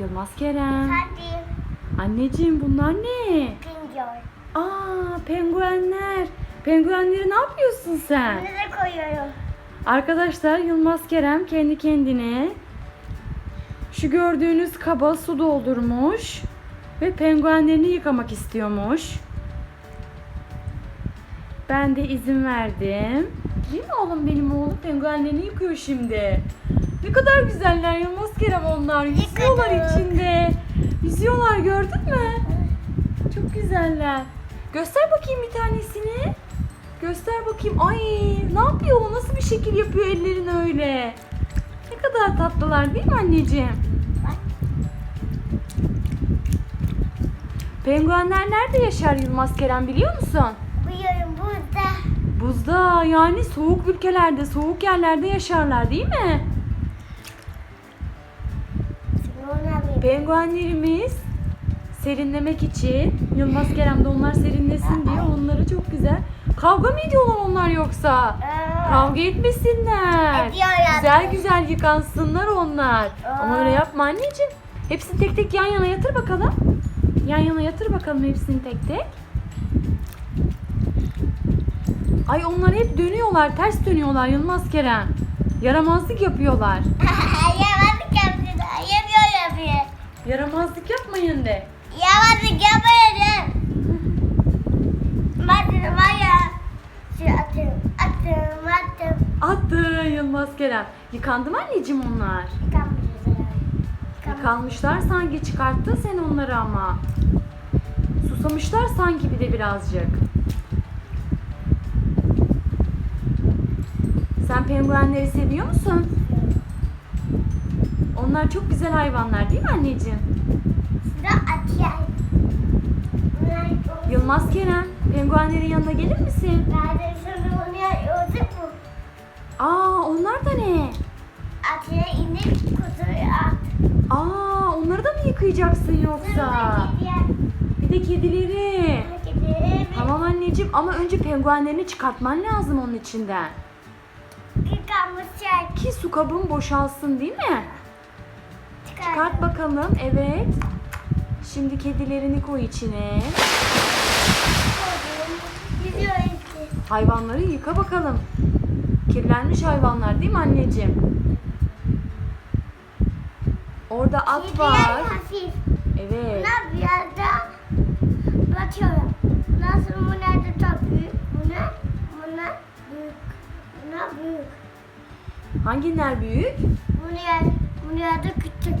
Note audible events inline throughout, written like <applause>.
Yılmaz Kerem. Hadi. Anneciğim bunlar ne? Pinjor. Aa penguenler. Penguenleri ne yapıyorsun sen? Nereye koyuyorum? Arkadaşlar Yılmaz Kerem kendi kendine şu gördüğünüz kaba su doldurmuş ve penguenlerini yıkamak istiyormuş. Ben de izin verdim. Değil mi oğlum benim oğlum penguenlerini yıkıyor şimdi. Ne kadar güzeller Yılmaz Kerem onlar. Yüzüyorlar içinde. Yüzüyorlar gördün mü? Çok güzeller. Göster bakayım bir tanesini. Göster bakayım. Ay ne yapıyor o? Nasıl bir şekil yapıyor ellerini öyle? Ne kadar tatlılar değil mi anneciğim? Penguenler nerede yaşar Yılmaz Kerem biliyor musun? Buyurun burada. Buzda yani soğuk ülkelerde, soğuk yerlerde yaşarlar değil mi? Penguenlerimiz serinlemek için Yılmaz Kerem de onlar serinlesin diye onları çok güzel. Kavga mı ediyorlar onlar yoksa? Kavga etmesinler. Ediyorlar. Güzel güzel yıkansınlar onlar. Ama öyle yapma anneciğim. Hepsini tek tek yan yana yatır bakalım. Yan yana yatır bakalım hepsini tek tek. Ay onlar hep dönüyorlar, ters dönüyorlar Yılmaz Kerem. Yaramazlık yapıyorlar. <laughs> Yavaşlık yapıyor. Yapıyor yapıyor. Yaramazlık yapmayın de. Yavaşlık yapıyorum. Bakın var ya. Şu atım. Atım. Atım. Attı Yılmaz Kerem. Yıkandı mı anneciğim onlar? Yıkanmışlar. Yıkanmışlar sanki çıkarttın sen onları ama. Susamışlar sanki bir de birazcık. Sen penguenleri seviyor musun? Onlar çok güzel hayvanlar değil mi anneciğim? Sıra atıyor. Yılmaz Kerem, penguenlerin yanına gelir misin? Nerede şimdi bunu yazık mı? Aa onlar da ne? Atıya inip kutuyu at. Aa onları da mı yıkayacaksın yoksa? Bir de kedileri. Tamam anneciğim ama önce penguenlerini çıkartman lazım onun içinden. Yıkanmışlar. Ki su kabın boşalsın değil mi? Çıkart bakalım. Evet. Şimdi kedilerini koy içine. Hayvanları yıka bakalım. Kirlenmiş hayvanlar değil mi anneciğim? Orada at var. Evet. Buna biraz da batıyorum. Nasıl bu nerede çok büyük? Buna, buna büyük. Buna büyük. Hangiler büyük? Bunu yerde küçük.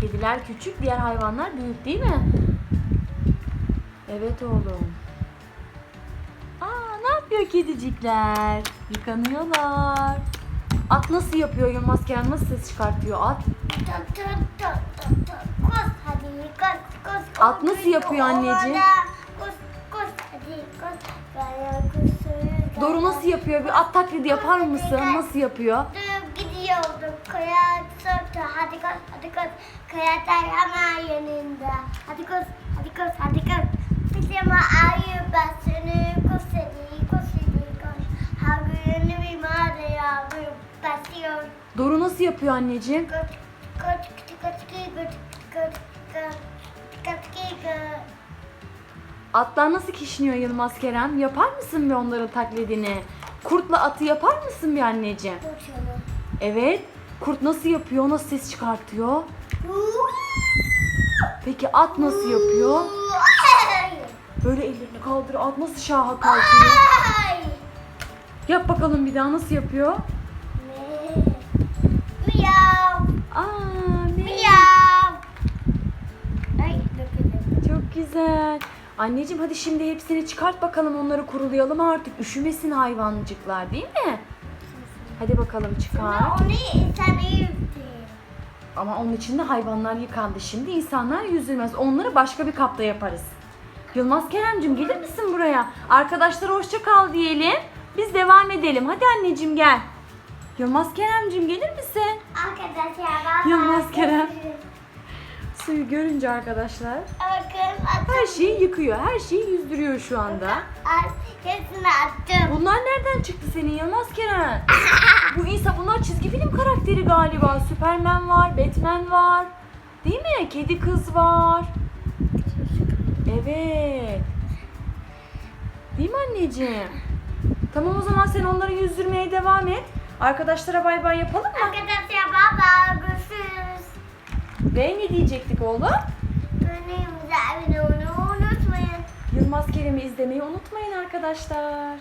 Kediler küçük, diğer hayvanlar büyük değil mi? Evet oğlum. Aa, ne yapıyor kedicikler? Yıkanıyorlar. At nasıl yapıyor Yılmaz Kerem? Nasıl ses çıkartıyor at? Tut tut tut tut tut. Koş hadi koş koş. At nasıl yapıyor anneciğim? Koş koş hadi koş. Koş. Doru nasıl yapıyor? Bir at taklidi yapar mısın? Nasıl yapıyor? koş, hadi koş, hadi koş. Kayalar hemen yanında. Hadi koş, hadi koş, hadi koş. Pijama ayı basını koş dedi, koş dedi, koş. Havgülünü bir mağaraya vurup basıyor. Doğru nasıl yapıyor anneciğim? Koş, koş, koş, koş, koş, koş, Atlar nasıl kişniyor Yılmaz Kerem? Yapar mısın bir onların taklidini? Kurtla atı yapar mısın bir anneciğim? Evet. Kurt nasıl yapıyor? Nasıl ses çıkartıyor? Peki at nasıl yapıyor? Böyle ellerini kaldırıyor. At nasıl şaha kalkıyor? Yap bakalım bir daha nasıl yapıyor? Çok güzel. Anneciğim hadi şimdi hepsini çıkart bakalım onları kurulayalım artık. Üşümesin hayvancıklar değil mi? Hadi bakalım çıkar. Onu yüzdü. Ama onun için de hayvanlar yıkandı. Şimdi insanlar yüzülmez. Onları başka bir kapta yaparız. Yılmaz Keremcim gelir misin buraya? Arkadaşlara hoşça kal diyelim. Biz devam edelim. Hadi anneciğim gel. Yılmaz Keremcim gelir misin? Arkadaşlar ben Yılmaz Kerem. Suyu görünce arkadaşlar her şeyi yıkıyor. Her şeyi yüzdürüyor şu anda. Hepsini attım. Bunlar nereden çıktı senin Yılmaz Kerem? <laughs> Bu insan bunlar çizgi film karakteri galiba. Superman var, Batman var. Değil mi? kedi kız var. Evet. Değil mi anneciğim? Tamam o zaman sen onları yüzdürmeye devam et. Arkadaşlara bay bay yapalım mı? Arkadaşlar baba görüşürüz. Ve ne diyecektik oğlum? Kanalımıza abone olmayı unutmayın. Yılmaz Kerem'i izlemeyi unutmayın arkadaşlar.